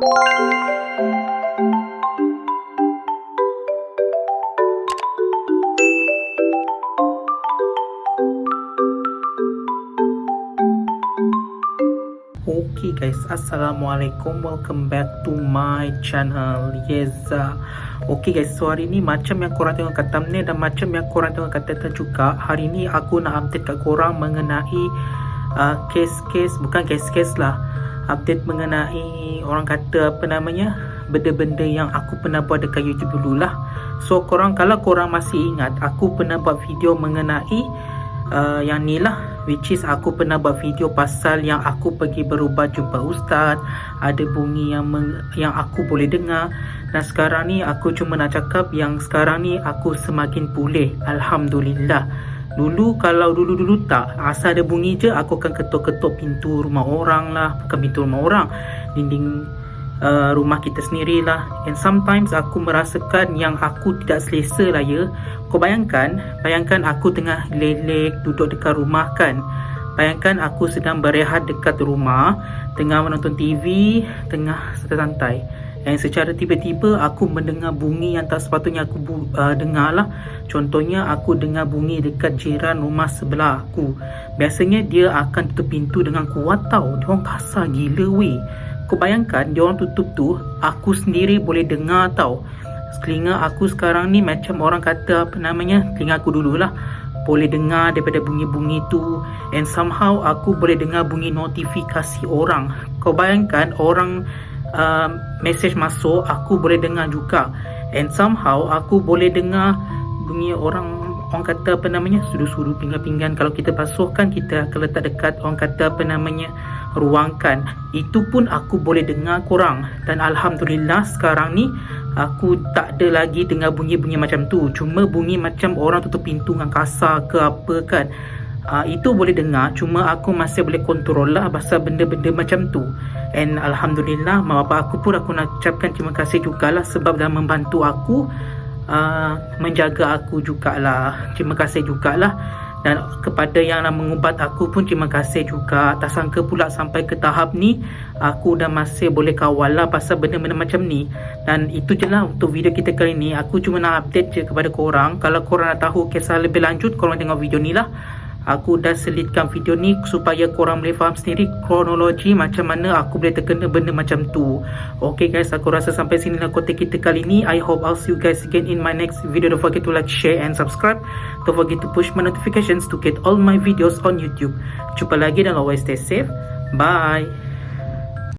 Okay guys, Assalamualaikum. Welcome back to my channel. Yeza Okay guys, so hari ni macam yang korang tengok kat thumbnail Dan macam yang korang tengok kat title juga Hari ni aku nak update kat korang mengenai uh, Kes-kes, bukan kes-kes lah uh, Update mengenai orang kata apa namanya Benda-benda yang aku pernah buat dekat YouTube dululah. So korang, kalau korang masih ingat Aku pernah buat video mengenai uh, yang ni lah which is aku pernah buat video pasal yang aku pergi berubat jumpa ustaz ada bunyi yang meng, yang aku boleh dengar. Dan sekarang ni aku cuma nak cakap yang sekarang ni aku semakin pulih alhamdulillah dulu kalau dulu-dulu tak asal ada bunyi je aku akan ketuk-ketuk pintu rumah orang lah bukan pintu rumah orang dinding uh, rumah kita sendirilah and sometimes aku merasakan yang aku tidak selesa lah ya. Kau bayangkan bayangkan aku tengah lelek duduk dekat rumah kan. Bayangkan aku sedang berehat dekat rumah tengah menonton TV tengah santai dan secara tiba-tiba aku mendengar bunyi yang tak sepatutnya aku bu- uh, dengar lah Contohnya aku dengar bunyi dekat jiran rumah sebelah aku. Biasanya dia akan tutup pintu dengan kuat tau. Dia orang kasar gila weh. Kau bayangkan dia orang tutup tu Aku sendiri boleh dengar tau. Telinga aku sekarang ni macam orang kata apa namanya Telinga aku dululah boleh dengar daripada bunyi-bunyi tu. And somehow aku boleh dengar bunyi notifikasi orang. Kau bayangkan orang uh, message masuk aku boleh dengar juga. And somehow aku boleh dengar bunyi orang orang kata apa namanya sudu-sudu pinggan-pinggan. Kalau kita basuh kan kita akan letak dekat orang kata apa namanya ruangkan. Itu pun aku boleh dengar korang dan Alhamdulillah sekarang ni aku tak ada lagi dengar bunyi-bunyi macam tu. Cuma bunyi macam orang tutup pintu dengan kasar ke apa kan. Uh, itu boleh dengar. Cuma aku masih boleh kontrol lah pasal benda-benda macam tu and Alhamdulillah mak bapak aku pun aku nak ucapkan terima kasih jugalah sebab dah membantu aku uh, menjaga aku jugalah. Terima kasih jugalah. Dan kepada yang nak mengubat aku pun terima kasih juga. Tak sangka pula sampai ke tahap ni aku dah masih boleh kawal lah pasal benda-benda macam ni. Dan itu je lah untuk video kita kali ni. Aku cuma nak update je kepada korang. Kalau korang nak tahu kisah lebih lanjut korang tengok video ni lah Aku dah selitkan video ni supaya korang boleh faham sendiri kronologi macam mana aku boleh terkena benda macam tu. Okay guys, aku rasa sampai sini lah konten kita kali ni. I hope I'll see you guys again in my next video. Don't forget to like, share and subscribe. Don't forget to push my notifications to get all my videos on YouTube. Jumpa lagi dan always stay safe. Bye.